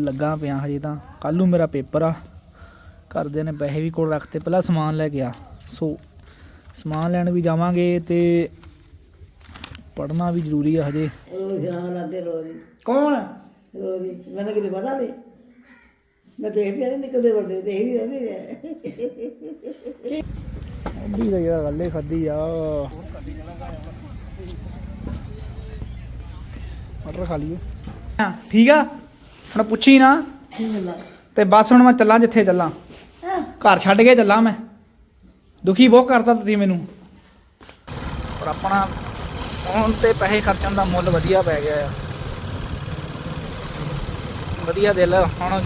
ਲੱਗਾ ਪਿਆ ਹਜੇ ਤਾਂ। ਕੱਲ ਨੂੰ ਮੇਰਾ ਪੇਪਰ ਆ। ਘਰਦਿਆਂ ਨੇ ਪੈਸੇ ਵੀ ਕੋਲ ਰੱਖਤੇ ਪਹਿਲਾਂ ਸਮਾਨ ਲੈ ਗਿਆ ਸੋ ਸਮਾਨ ਲੈਣ ਵੀ ਜਾਵਾਂਗੇ ਤੇ ਪੜ੍ਹਨਾ ਵੀ ਜ਼ਰੂਰੀ ਆ ਹਜੇ। ਉਹ ਜਾਨ ਲਾਦੇ ਰੋਰੀ ਕੌਣ? ਰੋਰੀ ਮੈਨੂੰ ਕਿਤੇ ਪਤਾ ਨਹੀਂ। ਮੈਂ ਦੇਖਦੀ ਨਹੀਂ ਨਿਕਲਦੇ ਵੱਡੇ ਦੇਖਦੀ ਰਹਿੰਦੀ ਹੈ ਅੰਬੀ ਦਾ ਯਾਰ ਗੱਲੇ ਖਾਦੀ ਆ। ਮਟਰ ਖਾ ਲਈਏ। ਠੀਕ ਆ? ਹੁਣ ਪੁੱਛੀ ਨਾ। ਤੇ ਬਸ ਹੁਣ ਮੈਂ ਚੱਲਾਂ ਜਿੱਥੇ ਚੱਲਾਂ। ਘਰ ਛੱਡ ਕੇ ਚੱਲਾਂ ਮੈਂ। ਦੁਖੀ ਬਹੁਤ ਕਰਤਾ ਤੁਸੀਂ ਮੈਨੂੰ। ਪਰ ਆਪਣਾ ਫੋਨ ਤੇ ਪੈਸੇ ਖਰਚਣ ਦਾ ਮੁੱਲ ਵਧੀਆ ਪੈ ਗਿਆ ਆ। ਵਧੀਆ ਦਿਲ ਹੁਣ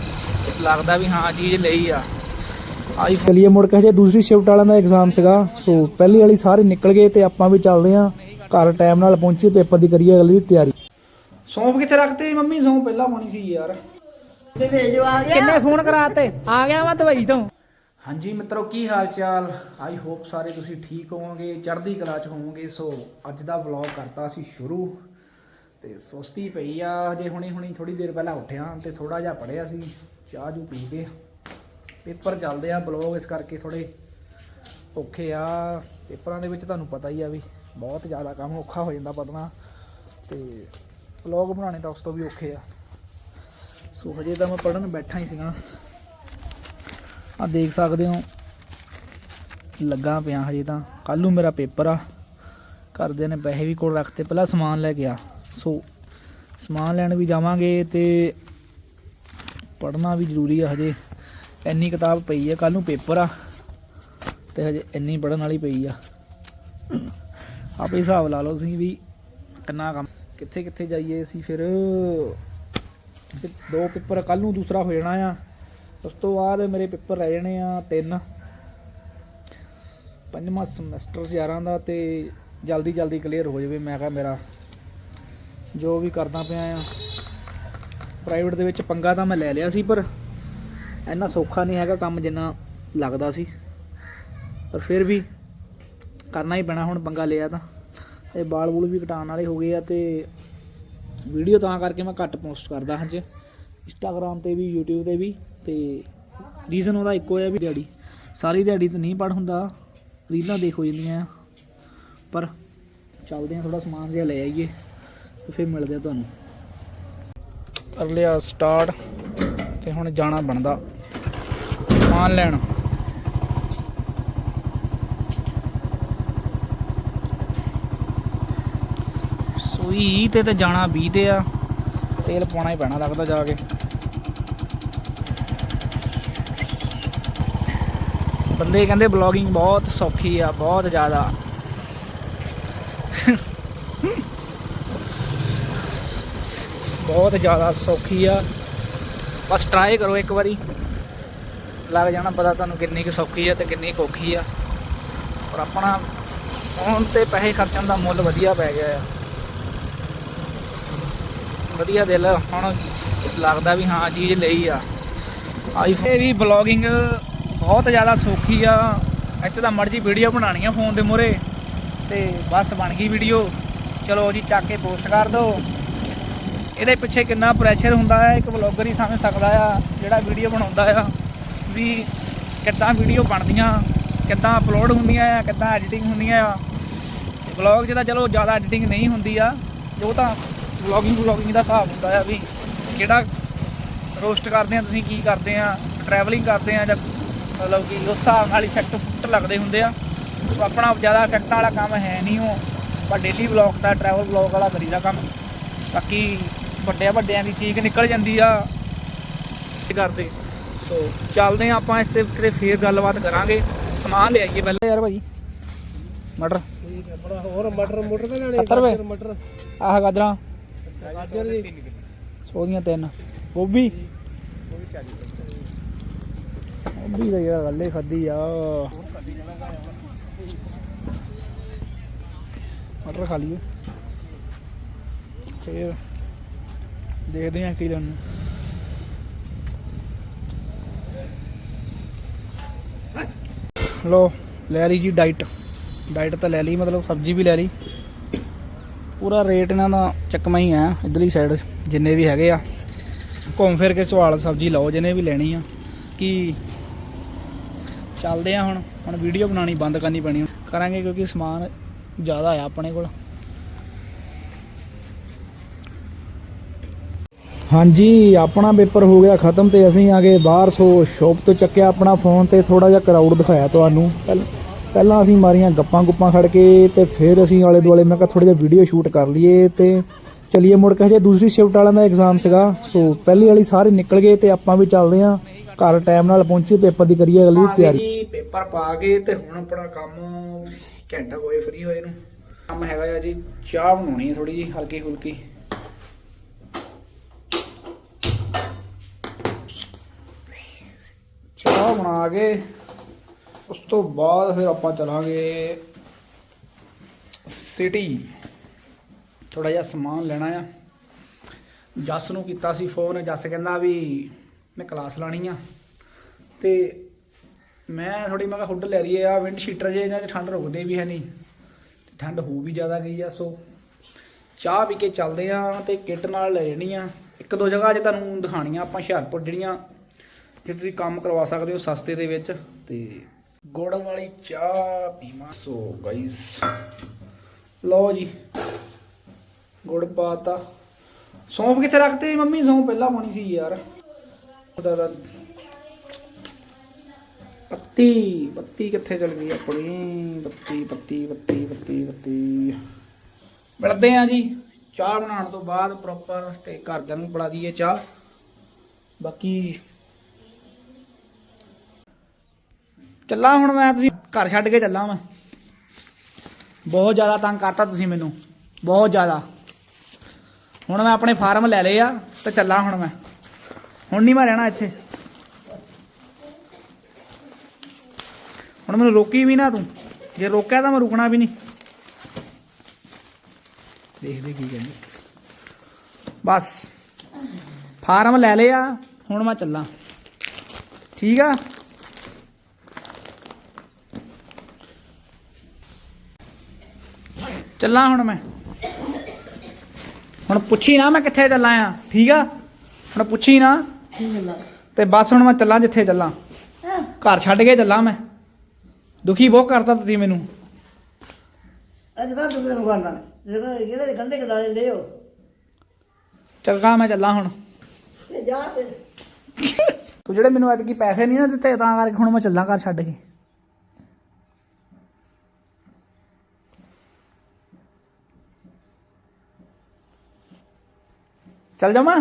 ਲੱਗਦਾ ਵੀ ਹਾਂ ਚੀਜ਼ ਲਈ ਆ। ਆਈ ਚਲਿਏ ਮੁੜ ਕੇ ਹਜੇ ਦੂਸਰੀ ਸ਼ਿਫਟ ਵਾਲਿਆਂ ਦਾ ਐਗਜ਼ਾਮ ਸੀਗਾ। ਸੋ ਪਹਿਲੀ ਵਾਲੀ ਸਾਰੇ ਨਿਕਲ ਗਏ ਤੇ ਆਪਾਂ ਵੀ ਚੱਲਦੇ ਆਂ ਘਰ ਟਾਈਮ ਨਾਲ ਪਹੁੰਚੇ ਪੇਪਰ ਦੀ ਕਰੀਏ ਅਗਲੀ ਦੀ ਤਿਆਰੀ। ਸੌਂਪ ਕਿੱਥੇ ਰੱਖਤੇ ਮੰਮੀ? ਸੌਂਪ ਪਹਿਲਾਂ ਪਾਣੀ ਸੀ ਯਾਰ। ਕਿੰਨੇ ਫੋਨ ਕਰਾਤੇ? ਆ ਗਿਆ ਵਾ ਦਵਾਈ ਤੋਂ। ਹਾਂਜੀ ਮਿੱਤਰੋ, ਕੀ ਹਾਲ ਚਾਲ ਆਈ ਹੋਪ ਸਾਰੇ ਤੁਸੀਂ ਠੀਕ ਹੋਵੋਗੇ, ਚੜ੍ਹਦੀ ਕਲਾ ਚ ਹੋਵੋਗੇ। ਸੋ ਅੱਜ ਦਾ ਵਲੌਗ ਕਰਤਾ ਸੀ ਸ਼ੁਰੂ। ਤੇ ਸੁਸਤੀ ਪਈ ਆ, ਹਜੇ ਹੁਣੀ ਹੁਣੀ ਥੋੜੀ ਦੇਰ ਪਹਿਲਾਂ ਉੱਠਿਆ ਤੇ ਥੋੜਾ ਜਿਹਾ ਪੜਿਆ ਸੀ, ਚਾਹ ਜੂ ਪੀ ਕੇ। ਪੇਪਰ ਚੱਲਦੇ ਆ ਵਲੌਗ ਇਸ ਕਰਕੇ ਥੋੜੇ ਔਖੇ ਆ। ਪੇਪਰਾਂ ਦੇ ਵਿੱਚ ਤੁਹਾਨੂੰ ਪਤਾ ਹੀ ਆ ਵੀ ਬਹੁਤ ਜ਼ਿਆਦਾ ਕੰਮ ਔਖਾ ਹੋ ਜਾਂਦਾ ਪੜਨਾ ਤੇ ਵਲੌਗ ਬਣਾਉਣੇ ਤਾਂ ਉਸ ਤੋਂ ਵੀ ਔਖੇ ਆ। ਸੋ ਹਜੇ ਤਾਂ ਮੈਂ ਪੜਨ ਬੈਠਾ ਹੀ ਸੀਗਾ। ਆ ਦੇਖ ਸਕਦੇ ਹੋ। ਲੱਗਾ ਪਿਆ ਹਜੇ ਤਾਂ। ਕੱਲ ਨੂੰ ਮੇਰਾ ਪੇਪਰ ਆ। ਘਰਦਿਆਂ ਨੇ ਪੈਸੇ ਵੀ ਕੋਲ ਰੱਖਤੇ, ਪਹਿਲਾਂ ਸਮਾਨ ਲੈ ਗਿਆ ਸੋ ਸਮਾਨ ਲੈਣ ਵੀ ਜਾਵਾਂਗੇ ਤੇ ਪੜ੍ਹਨਾ ਵੀ ਜ਼ਰੂਰੀ ਆ ਹਜੇ। ਇੰਨੀ ਕਿਤਾਬ ਪਈ ਆ ਕੱਲ ਨੂੰ ਪੇਪਰ ਆ। ਤੇ ਹਜੇ ਇੰਨੀ ਪੜਨ ਵਾਲੀ ਪਈ ਆ। ਆਪੇ ਹਿਸਾਬ ਲਾ ਲਓ ਤੁਸੀਂ ਵੀ ਕਿੰਨਾ ਕੰਮ ਕਿੱਥੇ ਕਿੱਥੇ ਜਾਈਏ ਅਸੀਂ ਫਿਰ? ਦੋ ਪੇਪਰ ਕੱਲ ਨੂੰ ਦੂਸਰਾ ਹੋ ਜਾਣਾ ਆ। ਉਸ ਤੋਂ ਬਾਅਦ ਮੇਰੇ ਪੇਪਰ ਰਹਿ ਜਾਣੇ ਆ ਤਿੰਨ। ਪੰਜਵਾਂ ਸਮੈਸਟਰ 11 ਦਾ ਤੇ ਜਲਦੀ ਜਲਦੀ ਕਲੀਅਰ ਹੋ ਜਾਵੇ। ਮੈਂ ਕਿਹਾ ਮੇਰਾ ਜੋ ਵੀ ਕਰਦਾ ਪਿਆ ਆ। ਪ੍ਰਾਈਵੇਟ ਦੇ ਵਿੱਚ ਪੰਗਾ ਤਾਂ ਮੈਂ ਲੈ ਲਿਆ ਸੀ, ਪਰ ਇੰਨਾ ਸੌਖਾ ਨਹੀਂ ਹੈਗਾ ਕੰਮ ਜਿੰਨਾ ਲੱਗਦਾ ਸੀ। ਪਰ ਫਿਰ ਵੀ ਕਰਨਾ ਹੀ ਪੈਣਾ, ਹੁਣ ਪੰਗਾ ਲਿਆ ਤਾਂ। ਇਹ ਬਾਲ ਬੂਲ ਵੀ ਕਟਾਉਣ ਵਾਲੇ ਹੋ ਗਏ ਆ ਤੇ ਵੀਡੀਓ ਤਾਂ ਕਰਕੇ ਮੈਂ ਘੱਟ ਪੋਸਟ ਕਰਦਾ ਹਾਂ ਅੱਜ ਇੰਸਟਾਗ੍ਰam ਤੇ ਵੀ, YouTube ਤੇ ਵੀ, ਤੇ ਰੀਜ਼ਨ ਉਹਦਾ ਇੱਕੋ ਹੈ ਵੀ ਦਿਹਾੜੀ, ਸਾਰੀ ਦਿਹਾੜੀ ਤਾਂ ਨਹੀਂ ਪੜ ਹੁੰਦਾ। ਰੀਲਾਂ ਦੇਖ ਹੋ ਜਾਂਦੀਆਂ। ਪਰ ਚੱਲਦੇ ਆ ਥੋੜਾ ਸਮਾਨ ਜਿਹਾ ਲੈ ਆਈਏ ਤੇ ਫਿਰ ਮਿਲਦੇ ਆ ਤੁਹਾਨੂੰ। ਕਰ ਲਿਆ ਸਟਾਰਟ ਤੇ ਹੁਣ ਜਾਣਾ ਬਣਦਾ। ਸਮਾਨ ਲੈਣ। ਸੂਈ ਤੇ ਤੇ ਜਾਣਾ 20 ਤੇ ਆ। ਤੇਲ ਪਾਉਣਾ ਹੀ ਪੈਣਾ ਲੱਗਦਾ ਜਾ ਕੇ। ਬੰਦੇ ਕਹਿੰਦੇ ਬਲੌਗਿੰਗ ਬਹੁਤ ਸੌਖੀ ਆ, ਬਹੁਤ ਜ਼ਿਆਦਾ। ਬਹੁਤ ਜ਼ਿਆਦਾ ਸੌਖੀ ਆ। ਬਸ ਟਰਾਈ ਕਰੋ ਇੱਕ ਵਾਰੀ। ਲੱਗ ਜਾਣਾ ਪਤਾ ਤੁਹਾਨੂੰ ਕਿੰਨੀ ਕੁ ਸੌਖੀ ਆ ਤੇ ਕਿੰਨੀ ਕੁ ਔਖੀ ਆ। ਔਰ ਆਪਣਾ ਫੋਨ ਤੇ ਪੈਸੇ ਖਰਚਣ ਦਾ ਮੁੱਲ ਵਧੀਆ ਪੈ ਗਿਆ ਆ। ਵਧੀਆ ਦਿਲ, ਹੁਣ ਲੱਗਦਾ ਵੀ ਹਾਂ ਚੀਜ਼ ਲਈ ਆ। ਆਈਫੋਨ ਵੀ ਬਲੌਗਿੰਗ ਬਹੁਤ ਜ਼ਿਆਦਾ ਸੌਖੀ ਆ। ਇੱਥੇ ਤਾਂ ਮਰਜ਼ੀ ਵੀਡੀਓ ਬਣਾਉਣੀ ਆ ਫੋਨ ਦੇ ਮੂਹਰੇ। ਤੇ ਬਸ ਬਣ ਗਈ ਵੀਡੀਓ ਚਲੋ ਜੀ, ਚੱਕ ਕੇ ਪੋਸਟ ਕਰ ਦਿਓ ਇਹਦੇ ਪਿੱਛੇ ਕਿੰਨਾ ਪ੍ਰੈਸ਼ਰ ਹੁੰਦਾ ਹੈ ਇੱਕ ਵਲੌਗਰ ਹੀ ਸਮਝ ਸਕਦਾ ਆ, ਜਿਹੜਾ ਵੀਡੀਓ ਬਣਾਉਂਦਾ ਆ, ਵੀ ਕਿੱਦਾਂ ਵੀਡੀਓ ਬਣਦੀਆਂ, ਕਿੱਦਾਂ ਅਪਲੋਡ ਹੁੰਦੀਆਂ ਆ, ਕਿੱਦਾਂ ਐਡੀਟਿੰਗ ਹੁੰਦੀਆਂ ਆ। ਵਲੌਗ 'ਚ ਤਾਂ ਚਲੋ ਜ਼ਿਆਦਾ ਐਡੀਟਿੰਗ ਨਹੀਂ ਹੁੰਦੀ ਆ। ਜੋ ਤਾਂ ਵਲੌਗਿੰਗ ਵਲੌਗਿੰਗ ਦਾ ਹਿਸਾਬ ਹੁੰਦਾ ਆ ਵੀ ਕਿਹੜਾ ਰੋਸਟ ਕਰਦੇ ਆ ਤੁਸੀਂ ਕੀ ਕਰਦੇ ਆ ਟਰੈਵਲਿੰਗ ਕਰਦੇ ਆ ਜਾਂ ਮਤਲਬ ਕਿ ਉਸ ਹਿਸਾਬ ਨਾਲ ਇਫੈਕਟ ਫੁੱਟ ਲੱਗਦੇ ਹੁੰਦੇ ਆ। ਸੋ ਆਪਣਾ ਜ਼ਿਆਦਾ ਇਫੈਕਟਾਂ ਵਾਲਾ ਕੰਮ ਹੈ ਨਹੀਂ ਉਹ ਪਰ ਡੇਲੀ ਵਲੌਗ ਦਾ ਟਰੈਵਲ ਵਲੌਗ ਵਾਲਾ ਕਰੀਦਾ ਕੰਮ। ਬਾਕੀ ਵੱਡਿਆਂ ਵੱਡਿਆਂ ਦੀ ਚੀਕ ਨਿਕਲ ਜਾਂਦੀ ਆ ਕਰਦੇ। ਸੋ ਚੱਲਦੇ ਆ ਆਪਾਂ ਇਸ ਤੇ ਕਿਤੇ ਫੇਰ ਗੱਲਬਾਤ ਕਰਾਂਗੇ। ਸਮਾਨ ਲੈ ਆਈਏ ਪਹਿਲਾਂ। ਯਾਰ ਭਾਜੀ ਮਟਰ। ਹੋਰ ਮਟਰ ਮੋਟਰ ਤਾਂ ਲੈਣੇ 70 ਰੁਪਏ। ਮਟਰ। ਆਹ ਗਾਜਰਾਂ। ਗਾਜਰ ਜੀ ਸੋਦੀਆਂ ਤਿੰਨ। ਗੋਭੀ? ਗੋਭੀ ਦਾ ਯਾਰ ਗੱਲੇ ਖਾਦੀ ਆ। ਮਟਰ ਖਾ ਲਈਏ। ਫੇਰ ਦੇਖਦੇ ਆ ਕੀ ਲੈਣਾ। ਲੋ ਲੈ ਲਈ ਜੀ ਡਾਈਟ ਡਾਈਟ ਤਾਂ ਲੈ ਲਈ, ਮਤਲਬ ਸਬਜ਼ੀ ਵੀ ਲੈ ਲਈ। ਪੂਰਾ ਰੇਟ ਇਹਨਾਂ ਦਾ ਚੱਕਮਾ ਹੀ ਆ, ਇਧਰਲੀ ਸਾਈਡ ਜਿੰਨੇ ਵੀ ਹੈਗੇ ਆ। ਘੁੰਮ ਫਿਰ ਕੇ ਸਵਾਲ ਸਬਜ਼ੀ ਲਓ, ਜਿਹਨੇ ਵੀ ਲੈਣੀ ਆ। ਕਿ ਚੱਲਦੇ ਆ ਹੁਣ ਹੁਣ ਵੀਡੀਓ ਬਣਾਉਣੀ ਬੰਦ ਕਰਨੀ ਪੈਣੀ ਕਰਾਂਗੇ ਕਿਉਂਕਿ ਸਮਾਨ ਜ਼ਿਆਦਾ ਆ ਆਪਣੇ ਕੋਲ। ਹਾਂਜੀ, ਆਪਣਾ ਪੇਪਰ ਹੋ ਗਿਆ ਖਤਮ ਤੇ ਅਸੀਂ ਆ ਗਏ ਬਾਹਰ, ਸੋ ਸ਼ੋਪ ਤੋਂ ਚੱਕਿਆ ਆਪਣਾ ਫੋਨ ਤੇ ਥੋੜਾ ਜਿਹਾ ਕਰਾਊਡ ਦਿਖਾਇਆ ਤੁਹਾਨੂੰ। ਪਹਿਲਾਂ ਪਹਿਲਾਂ ਅਸੀਂ ਮਾਰੀਆਂ ਗੱਪਾਂ ਗੁੱਪਾਂ ਖੜ ਕੇ ਤੇ ਫਿਰ ਅਸੀਂ ਆਲੇ ਦੁਆਲੇ ਮੈਂ ਕਿਹਾ ਥੋੜਾ ਜਿਹਾ ਵੀਡੀਓ ਸ਼ੂਟ ਕਰ ਲਈਏ ਤੇ ਚਲਿਏ ਮੁੜ ਕੇ ਹਜੇ ਦੂਸਰੀ ਸ਼ਿਫਟ ਵਾਲਿਆਂ ਦਾ ਐਗਜ਼ਾਮ ਸੀਗਾ। ਸੋ ਪਹਿਲੀ ਵਾਲੀ ਸਾਰੇ ਨਿਕਲ ਗਏ ਤੇ ਆਪਾਂ ਵੀ ਚੱਲਦੇ ਆਂ ਘਰ ਟਾਈਮ ਨਾਲ ਪਹੁੰਚੇ ਪੇਪਰ ਦੀ ਕਰੀਏ ਅਗਲੀ ਤਿਆਰੀ। ਪੇਪਰ ਪਾ ਕੇ ਤੇ ਹੁਣ ਆਪਣਾ ਕੰਮ ਘੰਟਾ ਹੋਏ ਫ੍ਰੀ ਹੋਏ ਨੂੰ। ਕੰਮ ਹੈਗਾ ਆ ਜੀ ਚਾਹ ਬਣਾਉਣੀ ਹੈ ਥੋੜੀ ਜੀ ਹਲਕੀ ਫੁਲਕੀ। ਚਾਹ ਬਣਾ ਕੇ ਉਸ ਤੋਂ ਬਾਅਦ ਫਿਰ ਆਪਾਂ ਚਲਾਂਗੇ ਸਿਟੀ ਥੋੜਾ ਜਿਹਾ ਸਮਾਨ ਲੈਣਾ ਆ। ਜੱਸ ਨੂੰ ਕੀਤਾ ਸੀ ਫੋਨ ਜੱਸ ਕਹਿੰਦਾ ਵੀ ਮੈਂ ਕਲਾਸ ਲਾਣੀ ਆ। ਤੇ ਮੈਂ ਥੋੜੀ ਮੈਂ ਕਿਹਾ ਹੁੱਡ ਲੈ ਲਈਏ ਆ ਵਿੰਡ ਸ਼ੀਟਰ ਜੇ ਇਹਨਾਂ 'ਚ ਠੰਡ ਰੁਕਦੇ ਵੀ ਹੈ ਨਹੀਂ, ਤੇ ਠੰਡ ਹੋ ਵੀ ਜ਼ਿਆਦਾ ਗਈ ਆ, ਸੋ ਚਾਹ ਪੀ ਕੇ ਚੱਲਦੇ ਆ ਤੇ ਕਿੱਟ ਨਾਲ ਲੈ ਜਾਣੀ ਆ। ਇੱਕ ਦੋ ਜਗ੍ਹਾ ਜੇ ਤੁਹਾਨੂੰ ਦਿਖਾਣੀਆਂ ਆਪਾਂ ਹੁਸ਼ਿਆਰਪੁਰ ਜਿਹੜੀਆਂ ਜੇ ਤੁਸੀਂ ਕੰਮ ਕਰਵਾ ਸਕਦੇ ਹੋ ਸਸਤੇ ਦੇ ਵਿੱਚ, ਤੇ ਗੁੜ ਵਾਲੀ ਚਾਹ ਪੀਵਾਂ। ਸੋ ਗਾਇਸ ਲਓ ਜੀ, ਗੁੜ ਪਾਤਾ। ਸੌਂਫ ਕਿੱਥੇ ਰੱਖਤੇ ਮੰਮੀ? ਸੌਂਫ ਪਹਿਲਾਂ ਪਾਉਣੀ ਸੀ ਯਾਰ। ਉਹਦਾ ਪੱਤੀ ਪੱਤੀ ਕਿੱਥੇ ਚਲ ਗਈ ਆਪਣੀ? ਪੱਤੀ ਪੱਤੀ ਪੱਤੀ ਪੱਤੀ ਪੱਤੀ। ਮਿਲਦੇ ਆ ਜੀ, ਚਾਹ ਬਣਾਉਣ ਤੋਂ ਬਾਅਦ ਪ੍ਰੋਪਰ ਤੇ ਘਰਦਿਆਂ ਨੂੰ ਬਣਾ ਦਈਏ ਚਾਹ। ਬਾਕੀ ਚੱਲਾਂ ਹੁਣ ਮੈਂ, ਤੁਸੀਂ ਘਰ ਛੱਡ ਕੇ ਚੱਲਾਂ ਮੈਂ। ਬਹੁਤ ਜ਼ਿਆਦਾ ਤੰਗ ਕਰਤਾ ਤੁਸੀਂ ਮੈਨੂੰ, ਬਹੁਤ ਜ਼ਿਆਦਾ। ਹੁਣ ਮੈਂ ਆਪਣੇ ਫਾਰਮ ਲੈ ਲਏ ਆ ਤੇ ਚੱਲਾਂ ਹੁਣ ਮੈਂ। ਹੁਣ ਨਹੀਂ ਮੈਂ ਰਹਿਣਾ ਇੱਥੇ। ਹੁਣ ਮੈਨੂੰ ਰੋਕੀ ਵੀ ਨਾ ਤੂੰ। ਜੇ ਰੋਕਿਆ ਤਾਂ ਮੈਂ ਰੁਕਣਾ ਵੀ ਨਹੀਂ। ਦੇਖਦੇ ਕੀ ਕਹਿੰਦੇ। ਬਸ। ਫਾਰਮ ਲੈ ਲਏ ਆ, ਹੁਣ ਮੈਂ ਚੱਲਾਂ। ਠੀਕ ਆ? ਚੱਲਾਂ ਹੁਣ ਮੈਂ। ਹੁਣ ਪੁੱਛੀ ਨਾ ਮੈਂ ਕਿੱਥੇ ਚੱਲਾਂ ਆ ਠੀਕ ਆ? ਹੁਣ ਪੁੱਛੀ ਨਾ। ਤੇ ਬਸ ਹੁਣ ਮੈਂ ਚੱਲਾਂ ਜਿੱਥੇ ਚੱਲਾਂ। ਘਰ ਛੱਡ ਕੇ ਚੱਲਾਂ ਮੈਂ। ਦੁਖੀ ਬਹੁਤ ਕਰਤਾ ਤੁਸੀਂ ਮੈਨੂੰ। ਅੱਜ ਤਾਂ ਤੂੰ ਤੈਨੂੰ ਕਰਨਾ ਜਿਹੜੇ ਗੰਡੇ ਕਢਾਲੇ ਲਿਓ ਚੱਲਗਾ ਮੈਂ ਚੱਲਾਂ ਹੁਣ। ਤੇ ਜਾ ਤੇ ਤੂੰ ਜਿਹੜੇ ਮੈਨੂੰ ਅੱਜ ਕੀ ਪੈਸੇ ਨਹੀਂ ਨਾ ਦਿੱਤੇ ਤਾਂ ਕਰਕੇ ਹੁਣ ਮੈਂ ਚੱਲਾਂ ਘਰ ਛੱਡ ਕੇ। ਚੱਲ ਜਾਵਾਂ?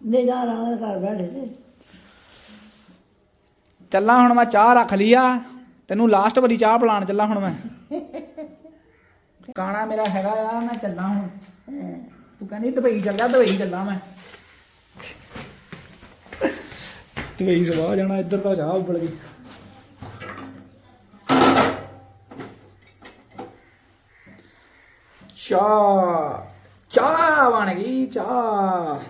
ਨਹੀਂ ਜਾ ਰਹਾ ਘਰ ਬੈਠੇ ਤੇ ਚੱਲਾਂ ਹੁਣ ਮੈਂ ਚਾਹ ਰੱਖ ਲਈ ਆ। ਤੈਨੂੰ ਲਾਸਟ ਵਾਰੀ ਚਾਹ ਪਿਲਾਣ ਚੱਲਾਂ ਹੁਣ ਮੈਂ। ਕਾਣਾ ਮੇਰਾ ਹੈਗਾ ਆ ਮੈਂ ਚੱਲਾਂ ਹੁਣ। ਹਾਂ। ਤੂੰ ਕਹਿੰਦੀ ਦੁਬਈ ਚੱਲਿਆ ਦੁਬਈ ਚੱਲਾਂ ਮੈਂ। ਦੁਬਈ ਸਵਾਹ ਜਾਣਾ ਇੱਧਰ ਤਾਂ ਚਾਹ ਉੱਬਲ ਗਈ। ਚਾਹ। ਚਾਹ ਬਣ ਗਈ, ਚਾਹ।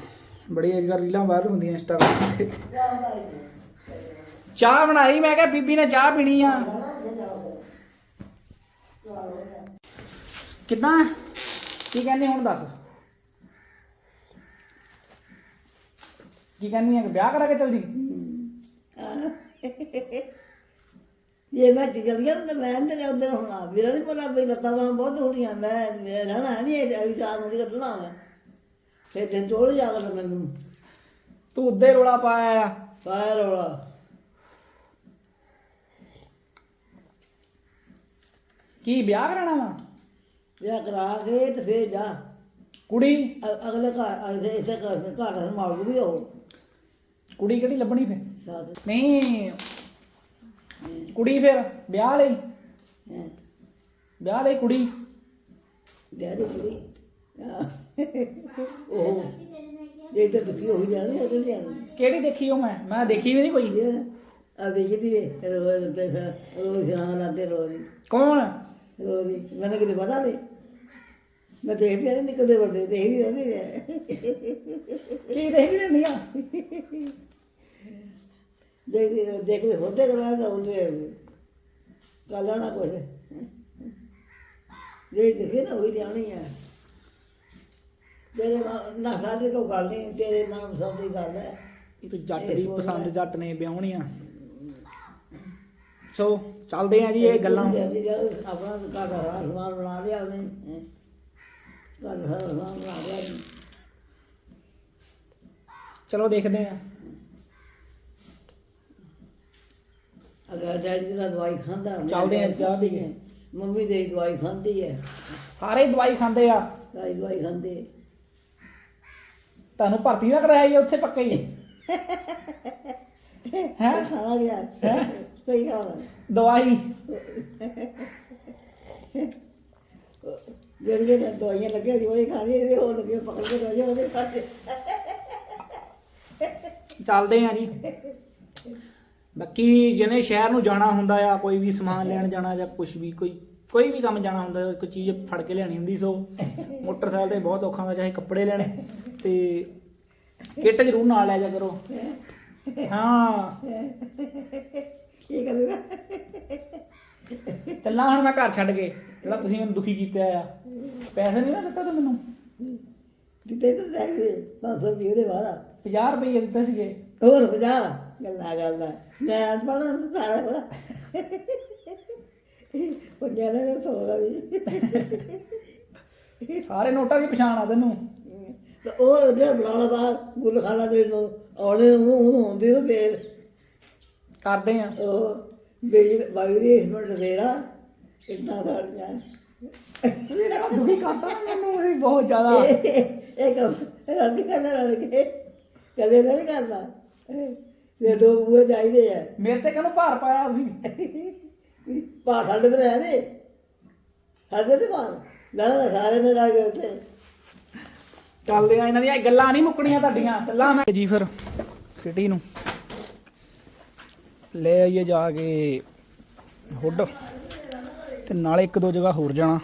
ਬੜੀ ਅੱਜ ਰੀਲਾਂ ਵਾਇਰਲ ਹੁੰਦੀਆਂ ਇੰਸਟਾਗ੍ਰਾਮ ਤੇ। ਚਾਹ ਬਣਾਈ, ਮੈਂ ਕਿਹਾ ਬੀਬੀ ਨੇ ਚਾਹ ਪੀਣੀ ਆ। ਕਿੱਦਾਂ? ਕੀ ਕਹਿੰਦੀ ਹੁਣ ਦੱਸ। ਕੀ ਕਹਿੰਦੀ ਆ, ਵਿਆਹ ਕਰਾ ਕੇ ਚੱਲਦੀ? ਜੇ ਮੈਂ ਚਲ ਗਿਆ ਤਾਂ ਮੈਂ ਅੰਦਰ ਉੱਧਰ ਹੋਣਾ। ਵੀਰਾਂ ਨਹੀਂ ਪਤਾ ਵੀ ਲੱਤਾਂ ਬਾਹਾਂ ਬਹੁਤ ਹੋਣੀਆਂ ਮੈਂ ਰਹਿਣਾ ਨਹੀਂ ਇਹ ਵਿਚਾਰ ਨਹੀਂ ਕੱਢਣਾ ਮੈਂ। ਫਿਰ ਦਿਨ ਤੋੜ ਜਾਗਾ ਮੈਨੂੰ। ਤੂੰ ਉੱਦੇ ਰੋਲਾ ਪਾਇਆ ਆ। ਪਾਇਆ ਰੋਲਾ। ਕੀ ਵਿਆਹ ਕਰਾਣਾ ਵਾ? ਵਿਆਹ ਕਰਾ ਕੇ ਤੇ ਫੇਰ ਜਾ। ਕੁੜੀ? ਅਗਲੇ ਘਰ ਇੱਥੇ ਇੱਥੇ ਘਰ ਘਰ ਦਾ ਮਾਲ ਵੀ ਹੋ ਕੁੜੀ ਕਿਹੜੀ ਲੱਭਣੀ ਫਿਰ? ਨਹੀਂ ਕੁੜੀ ਫਿਰ ਵਿਆਹ ਲਈ? ਹੈ। ਵਿਆਹ ਲਈ ਕੁੜੀ? ਡੈਡੀ ਕੁੜੀ। ਆਹ। ਉਹ ਇਹ ਤਾਂ ਦੁਖੀ ਹੋ ਜਾਣੀ ਹੈ ਕਿ ਜਾਣੀ। ਕਿਹੜੀ ਦੇਖੀ ਉਹ ਮੈਂ? ਮੈਂ ਦੇਖੀ ਵੀ ਨਹੀਂ ਕੋਈ। ਆ ਦੇਖੀ ਦੀ ਉਹ ਤੇ ਉਹ ਜਾਨ ਆਦੇ ਰੋਦੀ ਕੌਣ? ਰੋਦੀ ਮੈਨੂੰ ਕਿਤੇ ਪਤਾ ਨਹੀਂ। ਮੈਂ ਦੇਖਦੀ ਨਹੀਂ ਨਿਕਲਦੇ ਵੱਡੇ ਦੇਖਦੀ ਰਹਿੰਦੀ ਹੈ। ਕੀ ਦੇਖਦੀ ਰਹਿੰਦੀ ਆ? ਦੇਖਦੀ ਦੇਖਦੇ ਹੁੰਦੇ ਕਰਾਂ ਤਾਂ ਉਹਦੇ ਕਾਲਾ ਨਾ ਕੁਛ ਜਿਹੜੀ ਦੇਖੀ ਨਾ ਉਹੀ ਜਾਣੀ ਹੈ ਤੇਰੇ ਨਾ ਸਾਡੇ ਕੋਲ ਗੱਲ ਨਹੀਂ ਤੇਰੇ ਮਨ ਪਸੰਦ ਦੀ ਗੱਲ ਹੈ ਇਹ ਤਾਂ ਜੱਟ ਦੀ ਪਸੰਦ। ਜੱਟ ਨੇ ਵਿਆਹਣੀਆਂ ਸੋ ਚੱਲਦੇ ਆ ਜੀ ਇਹ ਗੱਲਾਂ ਆਪਣਾ ਘਰ ਦਾ ਸਾਰਾ ਸਮਾਨ ਬਣਾ ਲਿਆ ਉਹਨੇ। ਘਰ ਦਾ ਸਾਰਾ ਸਮਾਨ ਬਣਾ ਲਿਆ ਉਹਨੇ। ਚਲੋ ਦੇਖਦੇ ਆ ਡੈਡੀ ਦਾ ਦਵਾਈ ਖਾਂਦਾ ਮੈਂ ਚੱਲਦੇ ਆ, ਦਵਾਈ ਚਾਹ ਪੀਏ। ਹੈ। ਮੰਮੀ ਦੀ ਦਵਾਈ ਖਾਂਦੀ ਹੈ ਸਾਰੇ ਦਵਾਈ ਖਾਂਦੇ ਆ। ਸਾਰੀ ਦਵਾਈ ਖਾਂਦੇ ਤੁਹਾਨੂੰ ਭਰਤੀ ਨਾ ਕਰਾਇਆ ਜੀ ਉੱਥੇ ਪੱਕੇ ਹੀ। ਹੈ? ਖਾਣਾ ਗਿਆ। ਹੈਂ? ਸਹੀ ਹੈ ਦਵਾਈ। ਜਿਹੜੀਆਂ ਨੇ ਦਵਾਈਆਂ ਲੱਗੀਆਂ ਸੀ ਉਹੀ ਖਾਣੀ ਇਹਦੇ ਉਹ ਲੱਗੇ ਪਕੜ ਕੇ ਉਹਦੇ ਖਾਣੇ ਚੱਲਦੇ ਆ ਜੀ। ਬਾਕੀ ਜਿਹਨੇ ਸ਼ਹਿਰ ਨੂੰ ਜਾਣਾ ਹੁੰਦਾ ਆ ਕੋਈ ਵੀ ਸਮਾਨ ਲੈਣ ਜਾਣਾ ਜਾਂ ਕੁਝ ਵੀ ਕੋਈ ਕੋਈ ਵੀ ਕੰਮ ਜਾਣਾ ਹੁੰਦਾ ਕੋਈ ਚੀਜ਼ ਫੜ ਕੇ ਲਿਆਣੀ ਹੁੰਦੀ ਸੋ ਮੋਟਰਸਾਈਕਲ ਤੇ ਬਹੁਤ ਔਖਾ ਹੁੰਦਾ ਚਾਹੇ ਕੱਪੜੇ ਲੈਣੇ ਤੇ ਕਿੱਟ ਜ਼ਰੂਰ ਨਾਲ ਲੈ ਜਾ ਕਰੋ। ਹਾਂ। ਕੀ ਕਰੂਗਾ ਚੱਲਾਂ ਹੁਣ ਮੈਂ ਘਰ ਛੱਡ ਕੇ ਜਿਹੜਾ ਤੁਸੀਂ ਮੈਨੂੰ ਦੁਖੀ ਕੀਤਾ ਆ। ਪੈਸੇ ਨਹੀਂ ਨਾ ਦਿੱਤਾ ਤੂੰ ਮੈਨੂੰ? ਕਿਤੇ ਤਾਂ ਜਾਈਏ 500 ਰੁਪਏ ਦੇ ਬਾਅਦ। 50 ਰੁਪਏ ਦਿੱਤੇ ਸੀਗੇ। ਹੋਰ 50 ਗੱਲਾਂ ਕਰਦਾ। ਮੈਂ ਪੜਨ ਸਾਰਾ ਉਹ ਜਾਣਾ ਤਾਂ ਸੋਦਾ ਵੀ। ਸਾਰੇ ਨੋਟਾਂ ਦੀ ਪਛਾਣ ਆ ਤੈਨੂੰ। ਤੇ ਉਹ ਜਿਹੜਾ ਬਲਾਣਾ ਬਾਹਰ ਗੁੱਲ ਖਾਣਾ ਦੇ ਨੂੰ ਆਉਣੇ ਨੂੰ ਉਹਨੂੰ ਉਹ ਫੇਰ। ਕਰਦੇ ਆ। ਉਹ ਬੇਜ ਬਾਗਰੀ ਮਿੰਟ ਦੇਰਾ ਇਦਾਂ ਦਾ ਜਾ ਮੇਰਾ ਦੁਖੀ ਕਰਦਾ ਮੈਨੂੰ ਇਹ ਬਹੁਤ ਜ਼ਿਆਦਾ। ਇਹ ਕੰਮ ਰੜ ਕੇ ਕਰਨਾ ਰੜ ਕੇ। ਕਦੇ ਨਹੀਂ ਕਰਦਾ। ਇਹ ਦੋ ਬੂਹੇ ਚਾਹੀਦੇ ਆ। ਮੇਰੇ ਤੇ ਕਹਿੰਦਾ ਭਾਰ ਪਾਇਆ ਤੁਸੀਂ। ਪਾ ਸਾਡੇ ਤੇ ਰਹਿ ਨੇ ਸਾਡੇ ਤੇ ਮਾਰ ਨਾ ਨਾ ਸਾਰੇ ਨੇ ਲਾ ਕੇ ਉੱਥੇ। ਚੱਲਦੇ ਆ ਇਹਨਾਂ ਦੀਆਂ ਗੱਲਾਂ ਨਹੀਂ ਮੁੱਕਣੀਆਂ ਤੁਹਾਡੀਆਂ। ਚੱਲਾਂ ਮੈਂ। ਜੀ ਫਿਰ ਸਿਟੀ ਨੂੰ। ਲੈ ਆਈਏ ਜਾ ਕੇ ਹੁੱਡ ਤੇ ਨਾਲੇ ਇੱਕ ਦੋ ਜਗ੍ਹਾ ਹੋਰ ਜਾਣਾ।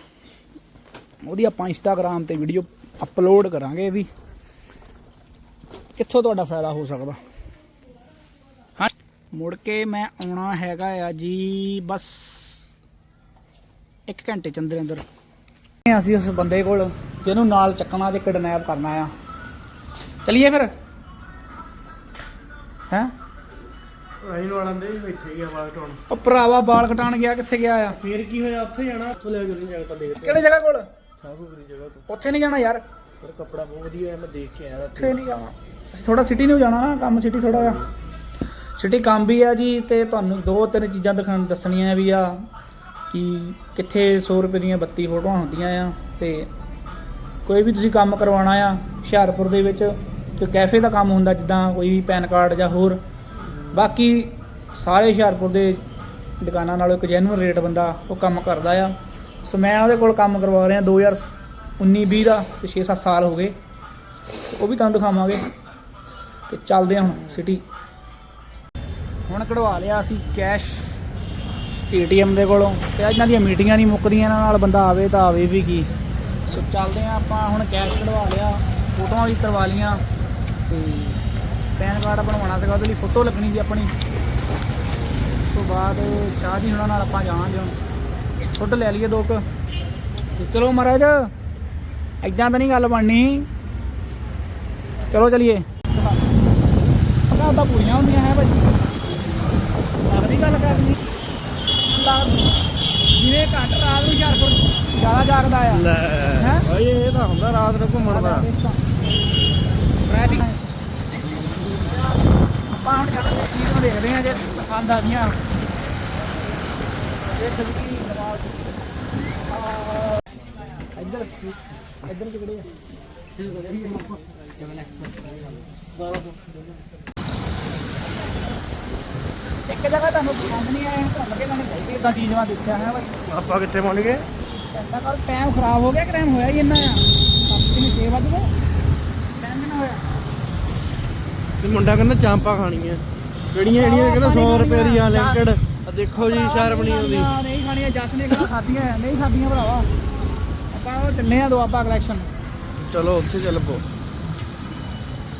ਉਹਦੀ ਆਪਾਂ ਇੰਸਟਾਗ੍ਰam ਤੇ ਵੀਡੀਓ ਅਪਲੋਡ ਕਰਾਂਗੇ ਵੀ। ਕਿੱਥੋਂ ਤੁਹਾਡਾ ਫਾਇਦਾ ਹੋ ਸਕਦਾ? ਹਾਂ ਮੁੜ ਕੇ ਮੈਂ ਆਉਣਾ ਹੈਗਾ ਆ ਜੀ ਬਸ 1 ਘੰਟੇ ਚ ਅੰਦਰ ਅੰਦਰ। ਅਸੀਂ ਉਸ ਬੰਦੇ ਕੋਲ ਜਿਹਨੂੰ ਨਾਲ ਚੱਕਣਾ ਤੇ ਕਿਡਨੈਪ ਕਰਨਾ ਆ। ਚਲਿਏ ਫਿਰ? ਹੈ? ਰਾਈਨ ਵਾਲਾਂ ਦੇ ਬੈਠੇ ਗਿਆ ਵਾਲ ਟੋਣ ਉਹ ਭਰਾਵਾ ਬਾਲ ਕਟਾਣ ਗਿਆ ਕਿੱਥੇ ਗਿਆ ਆ? ਫੇਰ ਕੀ ਹੋਇਆ? ਉੱਥੇ ਜਾਣਾ ਉੱਥੋਂ ਲੈ ਕੇ ਉਹਦੀ ਜਗ੍ਹਾ ਤਾਂ ਦੇਖਦੇ ਕਿਹੜੀ ਜਗ੍ਹਾ ਕੋਲ? ਸਾਹੂਪੁਰੀ ਜਗ੍ਹਾ ਤੋਂ। ਉੱਥੇ ਨਹੀਂ ਜਾਣਾ ਯਾਰ। ਪਰ ਕੱਪੜਾ ਬਹੁਤ ਵਧੀਆ ਹੈ ਮੈਂ ਦੇਖ ਕੇ ਆਇਆ ਉੱਥੇ। ਨਹੀਂ ਜਾਣਾ। ਅਸੀਂ ਥੋੜਾ ਸਿਟੀ ਨੂੰ ਜਾਣਾ ਨਾ ਕੰਮ ਸਿਟੀ ਥੋੜਾ ਜਿਹਾ। ਸਿਟੀ ਕੰਮ ਵੀ ਆ ਜੀ ਤੇ ਤੁਹਾਨੂੰ ਦੋ ਤਿੰਨ ਚੀਜ਼ਾਂ ਦਿਖਾਣ ਦੱਸਣੀਆਂ ਵੀ ਆ ਕਿ ਕਿੱਥੇ 100 ਰੁਪਏ ਦੀਆਂ 32 ਫੋਟੋਆਂ ਹੁੰਦੀਆਂ ਆ ਤੇ ਕੋਈ ਵੀ ਤੁਸੀਂ ਕੰਮ ਕਰਵਾਉਣਾ ਆ ਹੁਸ਼ਿਆਰਪੁਰ ਦੇ ਵਿੱਚ ਤੇ ਕੈਫੇ ਦਾ ਕੰਮ ਹੁੰਦਾ ਜਿੱਦਾਂ ਕੋਈ ਵੀ ਪੈਨ ਕਾਰਡ ਜਾਂ ਹੋਰ। ਬਾਕੀ ਸਾਰੇ ਹੁਸ਼ਿਆਰਪੁਰ ਦੇ ਦੁਕਾਨਾਂ ਨਾਲੋਂ ਇੱਕ ਜੈਨੂਅਲ ਰੇਟ ਬੰਦਾ ਉਹ ਕੰਮ ਕਰਦਾ ਆ। ਸੋ ਮੈਂ ਉਹਦੇ ਕੋਲ ਕੰਮ ਕਰਵਾ ਰਿਹਾ 2019 20 ਦਾ ਤੇ 6-7 ਸਾਲ ਹੋ ਗਏ। ਉਹ ਵੀ ਤੁਹਾਨੂੰ ਦਿਖਾਵਾਂਗੇ। ਤੇ ਚੱਲਦੇ ਹਾਂ ਹੁਣ ਸਿਟੀ ਹੁਣ ਕਢਵਾ ਲਿਆ ਅਸੀਂ ਕੈਸ਼ ਏਟੀਐਮ ਦੇ ਕੋਲੋਂ ਤੇ ਇਹਨਾਂ ਦੀਆਂ ਮੀਟਿੰਗਾਂ ਨਹੀਂ ਮੁੱਕਦੀਆਂ, ਇਹਨਾਂ ਨਾਲ ਬੰਦਾ ਆਵੇ ਤਾਂ ਆਵੇ ਵੀ ਕੀ। ਸੋ ਚੱਲਦੇ ਹਾਂ ਆਪਾਂ, ਹੁਣ ਕੈਸ਼ ਕਢਵਾ ਲਿਆ, ਫੋਟੋਆਂ ਵੀ ਕਰਵਾ ਲੀਆਂ ਤੇ ਪੈਨ ਕਾਰਡ ਬਣਵਾਉਣਾ ਸੀਗਾ, ਉਹਦੇ ਲਈ ਫੋਟੋ ਲੱਗਣੀ ਸੀ ਆਪਣੀ। ਉਸ ਤੋਂ ਬਾਅਦ ਸ਼ਾਹ ਜੀ ਹੁਣਾਂ ਨਾਲ ਆਪਾਂ ਜਾਵਾਂਗੇ ਹੁਣ। ਫੋਟੋ ਲੈ ਲਈਏ ਦੋ ਕੁ। ਤੇ ਚਲੋ ਮਹਾਰਾਜ ਐਦਾਂ ਤਾਂ ਨਹੀਂ ਗੱਲ ਬਣਨੀ। ਚਲੋ ਚਲੀਏ। ਤਾਂ ਪੂਰੀਆਂ ਹੁੰਦੀਆਂ ਹੈ ਭਾਜੀ ਲੱਗਦੀ ਗੱਲ ਕਰਨੀ ਜਿਵੇਂ ਘੱਟ ਰਾਤ ਨੂੰ ਹੁਸ਼ਿਆਰਪੁਰ ਜ਼ਿਆਦਾ ਜਾਗਦਾ ਆ। ਲੈ ਹੈਂ? ਓਏ ਇਹ ਤਾਂ ਹੁੰਦਾ ਰਾਤ ਨੂੰ ਘੁੰਮਣ ਦਾ। ਟ੍ਰੈਫਿਕ ਆਪਾਂ ਹੁਣ ਚੱਲਦੇ ਚੀਜ਼ ਨੂੰ ਦੇਖਦੇ ਆ ਜੇ ਪਸੰਦ ਆ ਗਈਆਂ। ਇਹ ਸਬਜ਼ੀ ਨਵਾਜ਼ ਇੱਧਰ ਇੱਧਰ ਕਿਹੜੇ ਆ? ਇੱਕ ਜਗ੍ਹਾ ਤੁਹਾਨੂੰ ਪਸੰਦ ਨਹੀਂ ਆਇਆ ਤੁਹਾਨੂੰ ਲੱਗੇ ਮੈਨੂੰ ਚਾਹੀਦੀ ਇਦਾਂ ਚੀਜ਼ ਮੈਂ ਦੇਖਿਆ ਹੈ ਬਸ। ਆਪਾਂ ਕਿੱਥੇ ਪਹੁੰਚ ਗਏ? ਕੱਲ ਟਾਈਮ ਖਰਾਬ ਹੋ ਗਿਆ ਕਿ ਟਾਈਮ ਹੋਇਆ ਹੀ ਇੰਨਾ ਆ। ਕੰਮ ਕਿੰਨੇ 6 ਵਜੇ ਗਏ। ਟਾਈਮ ਕਿੰਨਾ ਹੋਇਆ? ਤੇ ਮੁੰਡਾ ਕਹਿੰਦਾ ਚਾਂਪਾ ਖਾਣੀਆਂ। ਜਿਹੜੀਆਂ ਜਿਹੜੀਆਂ ਕਹਿੰਦਾ 100 ਰੁਪਏ ਦੀ ਆ ਲਿਮਟਿਡ ਆ ਦੇਖੋ ਜੀ ਸ਼ਰਮ ਨਹੀਂ ਆਉਂਦੀ। ਨਹੀਂ ਖਾਣੀਆਂ ਜੱਸ ਨੇ ਕਿਹਾ ਖਾਧੀਆਂ ਨਹੀਂ ਖਾਧੀਆਂ ਭਰਾਵਾ। ਆਪਾਂ ਉਹ ਚੱਲੇ ਆ ਦੋ ਆਪਾਂ ਕਲੈਕਸ਼ਨ ਚਲੋ ਉੱਥੇ ਚੱਲ ਪੋ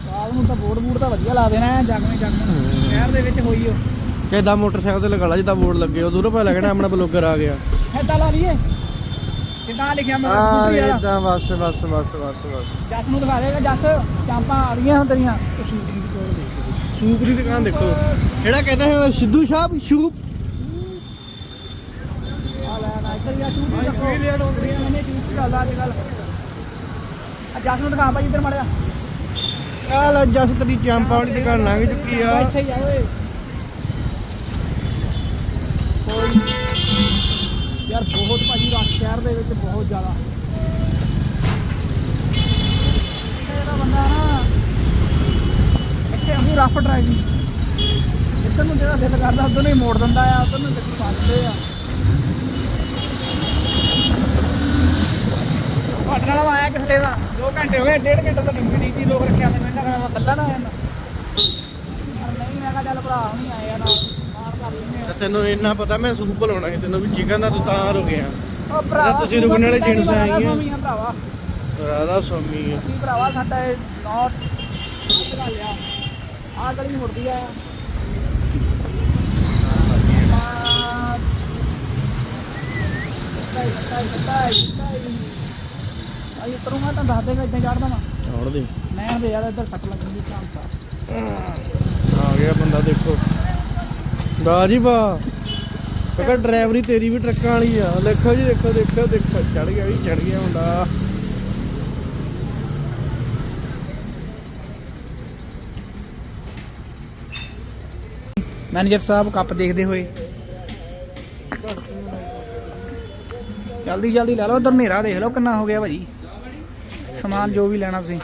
ਬਾਅਦ ਨੂੰ ਤਾਂ ਬੋਰਡ ਬੂਡ ਤਾਂ ਵਧੀਆ ਲਾ ਦੇਣਾ ਜਗਵੇਂ ਜਗਵੇਂ ਸ਼ਹਿਰ ਦੇ ਵਿੱਚ ਹੋਈ ਉਹ ਕਿਦਾਂ ਮੋਟਰਸਾਈਕਲ ਤੇ ਲਗਾ ਲਾ ਜਿੱਦਾਂ ਬੋਰਡ ਲੱਗੇ ਉਹ ਦੂਰੋਂ ਪਾ ਲੱਗਣਾ ਆਪਣਾ ਬਲੌਗਰ ਆ ਗਿਆ। ਐਦਾਂ ਲਾ ਲਈਏ। ਕਿੱਦਾਂ ਲਿਖਿਆ ਮੈਂ ਆ ਸਕੂਟਰੀ ਵਾਲਾ? ਇਦਾਂ ਬਸ ਬਸ ਬਸ ਬਸ ਬਸ। ਜੱਸ ਨੂੰ ਦਿਖਾ ਦੇਗਾ ਜੱਸ ਚਾਂਪਾਂ ਆ ਰਹੀਆਂ ਹੁਣ ਤੇਰੀਆਂ। ਸ਼ੂਪ ਦੀ ਦੁਕਾਨ ਦੇਖੋ ਜਿਹੜਾ ਕਹਿੰਦਾ ਹੈ ਸਿੱਧੂ ਸ਼ਾਪ ਸ਼ੂਪ ਆ ਲੈ ਨਾ ਇੱਧਰ ਯਾ ਤੂੰ ਵੀ ਦੇਖੋ ਕੀ ਲੈਣ ਹੁੰਦੀ ਹੈ ਮੈਨੇ ਕੀ ਚੱਲਦਾ ਅੱਜ ਕੱਲ ਆ ਜੱਸ ਨੂੰ ਦਿਖਾ ਭਾਈ ਇੱਧਰ ਮੜਿਆ। ਆ ਲੈ ਜਸ ਤੇਰੀ ਚਾਂਪਾ ਵਾਲੀ ਦੁਕਾਨ ਲੰਘ ਚੁੱਕੀ ਆ। ਇੱਥੇ ਹੀ ਆ ਓਏ। ਯਾਰ ਬਹੁਤ ਭਾਜੀ ਰਸ਼ ਸ਼ਹਿਰ ਦੇ ਵਿੱਚ ਬਹੁਤ ਜ਼ਿਆਦਾ। ਇਹਦਾ ਬੰਦਾ ਨਾ, ਇੱਥੇ ਅਸੀਂ ਰਫ ਡਰਾਈਵਿੰਗ ਜਿੱਧਰ ਨੂੰ ਜਿਹੜਾ ਦਿਲ ਕਰਦਾ, ਉਧਰ ਨੂੰ ਹੀ ਮੋੜ ਦਿੰਦਾ ਆ, ਉਧਰ ਨੂੰ ਗੱਡੀ ਪਾ ਦਿੰਦੇ ਆ। ਤੁਹਾਡੇ ਨਾਲ ਆਇਆ ਕਿਸ ਦਾ 2 ਘੰਟੇ ਹੋ ਗਏ 1.5 ਘੰਟੇ ਤੋਂ ਲਿੰਕ ਨਹੀਂ ਸੀ, ਲੋਕ ਰੱਖਿਆ ਨੇ ਮੈਨੂੰ ਕਹਿੰਦਾ ਮੈਂ ਕੱਲਾ ਨਾ ਆਇਆ ਪਰ ਨਹੀਂ, ਮੈਂ ਕਿਹਾ, ਚੱਲ ਭਰਾ ਹੁਣੀ ਆਏ ਆ ਤੇ ਤੈਨੂੰ ਇੰਨਾ ਪਤਾ ਮੈਂ ਸੂਪ ਲਾਉਣਾ ਸੀ ਤੈਨੂੰ ਵੀ ਚਿਕਨ ਦਾ ਤੂੰ ਤਾਂ ਰੁਕ ਗਿਆ। ਉਹ ਭਰਾ ਤੁਸੀਂ ਰੁਕਣ ਵਾਲੇ ਜਿਣਸ ਆਏ ਆ। ਭਰਾਵਾ। ਰਾਧਾ ਸਵਾਮੀ ਆ। ਕੀ ਭਰਾਵਾ ਸਾਡਾ ਇਹ ਨਾਟ ਚਲਾ ਲਿਆ। ਆ ਗਲੀ ਮੁੜਦੀ ਆ। ਸਤਾਈ ਸਤਾਈ ਸਤਾਈ ਆਈ ਤਾਂ ਦੱਸ ਦੇਗਾ ਇਦਾਂ ਚੜਦਾ ਮੈਂ ਛੋੜ ਦੇ। ਮੈਂ ਯਾਰ ਇੱਧਰ ਕੱਟ ਲੱਗਣ ਦੀ ਚਾਂਸ ਆ ਆ ਗਿਆ ਬੰਦਾ ਦੇਖੋ। ਵਾਹ ਜੀ ਵਾਹ ਸਕਾ ਡਰਾਈਵਰੀ ਤੇਰੀ ਵੀ ਟਰੱਕਾਂ ਵਾਲੀ ਆ। ਦੇਖੋ ਜੀ, ਦੇਖੋ ਦੇਖੋ ਦੇਖੋ। ਚੜ ਗਿਆ ਵੀ ਚੜ ਗਿਆ ਮੁੰਡਾ। ਮੈਨੇਜਰ ਸਾਹਿਬ, ਕੱਪ ਦੇਖਦੇ ਹੋਏ। ਜਲਦੀ ਜਲਦੀ ਲੈ ਲਓ ਉਧਰ ਹਨੇਰਾ, ਦੇਖ ਲਓ ਕਿੰਨਾ ਹੋ ਗਿਆ ਭਾਜੀ। ਸਮਾਨ ਜੋ ਵੀ ਲੈਣਾ ਸੀ।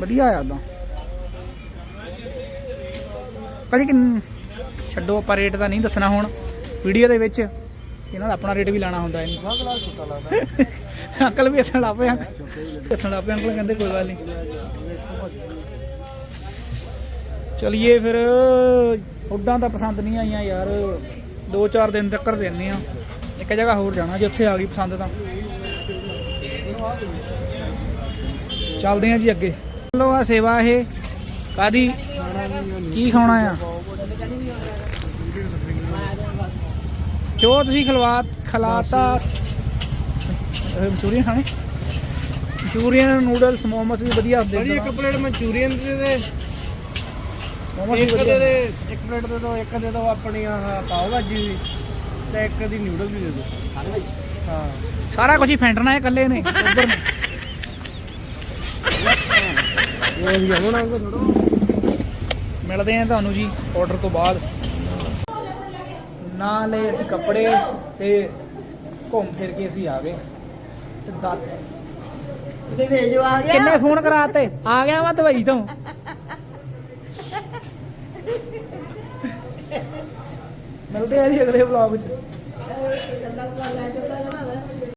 ਵਧੀਆ ਆ ਉਦਾਂ ਭਾਜੀ ਕਿ ਛੱਡੋ ਆਪਾਂ ਰੇਟ ਤਾਂ ਨਹੀਂ ਦੱਸਣਾ ਹੁਣ। ਵੀਡੀਓ ਦੇ ਵਿੱਚ ਇਹਨਾਂ ਦਾ ਆਪਣਾ ਰੇਟ ਵੀ ਲਾਣਾ ਹੁੰਦਾ ਇਹਨੂੰ। ਅੰਕਲ ਵੀ ਹੱਸਣ ਲੱਗ ਪਏ ਹੱਸਣ ਲੱਗ ਪਏ ਅੰਕਲ ਕਹਿੰਦੇ ਕੋਈ ਗੱਲ ਨਹੀਂ। ਚਲਿਏ ਫਿਰ ਉੱਡਾਂ ਤਾਂ ਪਸੰਦ ਨਹੀਂ ਆਈਆਂ ਯਾਰ। 2-4 ਦਿਨ ਤੱਕ ਦਿੰਨੇ ਆ। ਇੱਕ ਜਗ੍ਹਾ ਹੋਰ ਜਾਣਾ ਜੇ ਉੱਥੇ ਆ ਗਈ ਪਸੰਦ ਤਾਂ। ਚੱਲਦੇ ਆ ਜੀ ਅੱਗੇ। ਲੋ ਆ ਸੇਵਾ ਇਹ। ਕਾਦੀ ਕੀ ਖਾਣਾ ਆ? ਜੋ ਤੁਸੀਂ ਖਲਵਾ ਖਲਾਤਾ? ਮਚੂਰੀਆਂ ਖਾਣੇ? ਮਚੂਰੀਅਨ ਨੂਡਲਸ ਮੋਮੋਸ ਵੀ ਵਧੀਆ ਹੁੰਦੇ ਭਾਜੀ ਇੱਕ ਪਲੇਟ ਮਨਚੂਰੀਅਨ ਦੇ ਦੇ। ਮੋਮੋਸ ਵੀ ਇੱਕ ਦੇ ਦੇ ਇੱਕ ਪਲੇਟ ਦੇ ਦਿਓ ਇੱਕ ਦੇ ਦਿਓ ਆਪਣੀ ਆਹ ਪਾਓ ਭਾਜੀ ਦੀ ਤੇ ਇੱਕ ਦੀ ਨਿਊਡਲ ਵੀ ਦੇ ਦਿਓ ਹਾਂ। ਸਾਰਾ ਕੁਝ ਹੀ ਫੈਂਟਣਾ ਹੈ ਇਕੱਲੇ ਨੇ ਉੱਧਰ ਨੇ। ਇਹ ਵੀ ਹੁਣ ਥੋੜੋ ਮਿਲਦੇ ਆ ਤੁਹਾਨੂੰ ਜੀ ਆਰਡਰ ਤੋਂ ਬਾਅਦ। ਨਾ ਲਏ ਅਸੀਂ ਕੱਪੜੇ ਤੇ ਘੁੰਮ ਫਿਰ ਕੇ ਅਸੀਂ ਆ ਗਏ। ਤੇ ਦਾ- ਤੇ ਭੇਜੋ ਆ ਗਿਆ। ਕਿੰਨੇ ਫੋਨ ਕਰਾਤੇ? ਆ ਗਿਆ ਵਾ ਦਵਾਈ ਤੋਂ। ਮਿਲਦੇ ਆ ਜੀ ਅਗਲੇ ਵਲੌਗ 'ਚ।